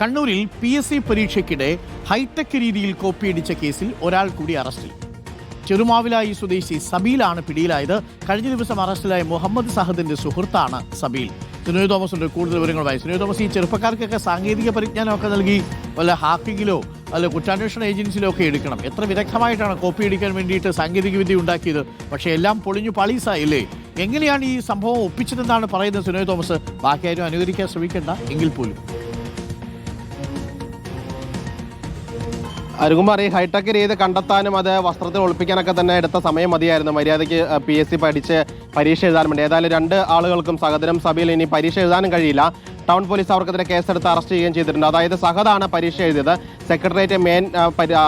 കണ്ണൂരിൽ P S C പരീക്ഷയ്ക്കിടെ hi tech രീതിയിൽ കോപ്പിയടിച്ച കേസിൽ ഒരാൾ കൂടി അറസ്റ്റിൽ. ചെറുമാവിലായി സ്വദേശി സബീലാണ് പിടിയിലായത്. കഴിഞ്ഞ ദിവസം അറസ്റ്റിലായ മുഹമ്മദ് സഹദിന്റെ സുഹൃത്താണ് സബീൽ. സുനോയ് തോമസ് ഉണ്ട്. കൂടുതൽ വിവരങ്ങളുമായി സുനോയ് തോമസ് ഈ ചെറുപ്പക്കാർക്കൊക്കെ സാങ്കേതിക പരിജ്ഞാനമൊക്കെ നൽകി വല്ല ഹാക്കിങ്ങിലോ അല്ല കുറ്റാന്വേഷണ ഏജൻസിയിലോ ഒക്കെ എടുക്കണം. എത്ര വിദഗ്ധമായിട്ടാണ് കോപ്പി അടിക്കാൻ വേണ്ടിയിട്ട് സാങ്കേതിക വിദ്യ ഉണ്ടാക്കിയത്? പക്ഷേ എല്ലാം പൊളിഞ്ഞു പാളീസായില്ലേ? എങ്ങനെയാണ് ഈ സംഭവം ഒപ്പിച്ചതെന്നാണ് പറയുന്നത് സുനോയ് തോമസ്? ബാക്കി ആരും അനുകരിക്കാൻ ശ്രമിക്കേണ്ട. എങ്കിൽ പോലും. അരുകുമാർ ഈ ഹൈടെക് രീതി കണ്ടെത്താനും അത് വസ്ത്രത്തിൽ ഒളിപ്പിക്കാനൊക്കെ തന്നെ എടുത്ത സമയം മതിയായിരുന്നു. മര്യാദയ്ക്ക് പി എസ് സി പഠിച്ച് പരീക്ഷ എഴുതാൻ വേണ്ടി. ഏതായാലും രണ്ട് ആളുകൾക്കും സഹദരം സഭയിൽ ഇനി പരീക്ഷ എഴുതാനും കഴിയില്ല. ടൗൺ പോലീസ് അവർക്കെതിരെ കേസെടുത്ത് അറസ്റ്റ് ചെയ്യുകയും ചെയ്തിട്ടുണ്ട്. അതായത് സഹദാണ് പരീക്ഷ എഴുതിയത്. സെക്രട്ടേറിയറ്റ് മെയിൻ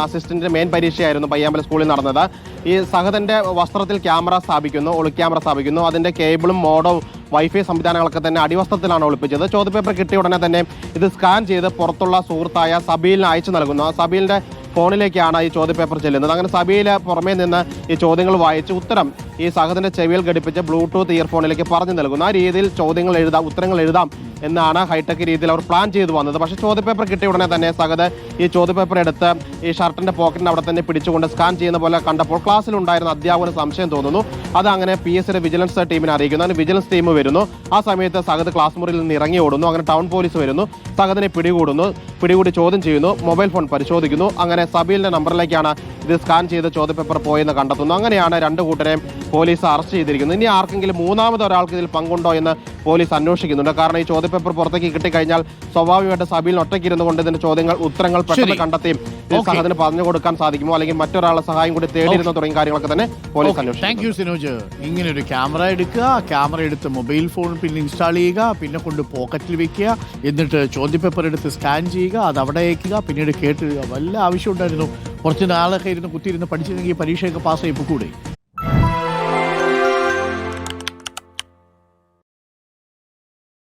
അസിസ്റ്റന്റ് മെയിൻ പരീക്ഷയായിരുന്നു പയ്യാമ്പല സ്കൂളിൽ നടന്നത്. ഈ സഹദന്റെ വസ്ത്രത്തിൽ ക്യാമറ സ്ഥാപിക്കുന്നു ഒളി ക്യാമറ സ്ഥാപിക്കുന്നു. അതിന്റെ കേബിളും മോഡോ വൈഫൈ സംവിധാനങ്ങളൊക്കെ തന്നെ അടിവസ്ത്രത്തിലാണ് ഒളിപ്പിച്ചത്. ചോദ്യപേപ്പർ കിട്ടിയ ഉടനെ തന്നെ ഇത് സ്കാൻ ചെയ്ത് പുറത്തുള്ള സുഹൃത്തായ സബീലിന് അയച്ചു നൽകുന്നു. ആ സബീലിന്റെ ഫോണിലേക്കാണ് ഈ ചോദ്യപേപ്പർ ചെല്ലുന്നത്. അങ്ങനെ സഭയിൽ പുറമേ നിന്ന് ഈ ചോദ്യങ്ങൾ വായിച്ച് ഉത്തരം ഈ സഹത്തിന്റെ ചെവിയിൽ ഘടിപ്പിച്ച് ബ്ലൂടൂത്ത് ഇയർഫോണിലേക്ക് പറഞ്ഞു നൽകുന്നു. ആ രീതിയിൽ ചോദ്യങ്ങൾ എഴുതാം ഉത്തരങ്ങൾ എഴുതാം എന്നാണ് ഹൈടെക് രീതിയിൽ അവർ പ്ലാൻ ചെയ്തു വന്നത്. പക്ഷേ ചോദ്യപേപ്പർ കിട്ടിയ ഉടനെ തന്നെ സഹത് ഈ ചോദ്യപേപ്പർ എടുത്ത് ഈ ഷർട്ടിന്റെ പോക്കറ്റിന് അവിടെ തന്നെ പിടിച്ചുകൊണ്ട് സ്കാൻ ചെയ്യുന്ന പോലെ കണ്ടപ്പോൾ ക്ലാസ്സിൽ ഉണ്ടായിരുന്ന അധ്യാപകന് സംശയം തോന്നുന്നു. അത് അങ്ങനെ പി എസ് വിജിലൻസ് ടീമിനെ അറിയിക്കുന്നു. അങ്ങനെ വിജിലൻസ് ടീം വരുന്നു. ആ സമയത്ത് സഹത് ക്ലാസ് മുറിയിൽ നിന്ന് ഇറങ്ങി ഓടുന്നു. അങ്ങനെ ടൗൺ പോലീസ് വരുന്നു. സഹദിനെ പിടികൂടുന്നു. പിടികൂടി ചോദ്യം ചെയ്യുന്നു. മൊബൈൽ ഫോൺ പരിശോധിക്കുന്നു. അങ്ങനെ സബീലിന്റെ നമ്പറിലേക്കാണ് ഇത് സ്കാൻ ചെയ്ത് ചോദ്യപേപ്പർ പോയെന്ന് കണ്ടെത്തുന്നു. അങ്ങനെയാണ് രണ്ട് കൂട്ടരെയും പോലീസ് അറസ്റ്റ് ചെയ്തിരിക്കുന്നു. ഇനി ആർക്കെങ്കിലും മൂന്നാമത് ഒരാൾക്ക് ഇതിൽ പങ്കുണ്ടോ എന്ന് പോലീസ് അന്വേഷിക്കുന്നുണ്ട്. കാരണം ഈ ചോദ്യപേപ്പർ പുറത്തേക്ക് കിട്ടിക്കഴിഞ്ഞാൽ സ്വാഭാവികമായിട്ട് സഭയിൽ ഒറ്റയ്ക്കിരുന്നു കൊണ്ട് ഇതിന്റെ ചോദ്യങ്ങൾ ഉത്തരങ്ങൾ പെട്ടെന്ന്. കണ്ടെത്തിയും ഇത് പറഞ്ഞു കൊടുക്കാൻ സാധിക്കുമോ? അല്ലെങ്കിൽ മറ്റൊരാളെ സഹായം കൂടി തേടിയിരുന്നോ തുടങ്ങിയ കാര്യങ്ങളൊക്കെ തന്നെ പോലീസ് താങ്ക് അന്വേഷിക്കും യു സിനോജ് ഇങ്ങനെ ഒരു ക്യാമറ എടുക്കുക. ക്യാമറ എടുത്ത് മൊബൈൽ ഫോൺ പിന്നെ ഇൻസ്റ്റാൾ ചെയ്യുക. പിന്നെ കൊണ്ട് പോക്കറ്റിൽ വെക്കുക. എന്നിട്ട് ചോദ്യപേപ്പർ എടുത്ത് സ്കാൻ ചെയ്യുക. അത് അവിടെ അയക്കുക. പിന്നീട് കേട്ടിടുക വല്ല ആവശ്യം ഉണ്ടായിരുന്നു കുറച്ച് നാളൊക്കെ ഇരുന്ന് കുത്തിയിരുന്ന് പഠിച്ചിരുന്നെങ്കിൽ പരീക്ഷയൊക്കെ പാസ് ചെയ്യിപ്പോൾ കൂടെ.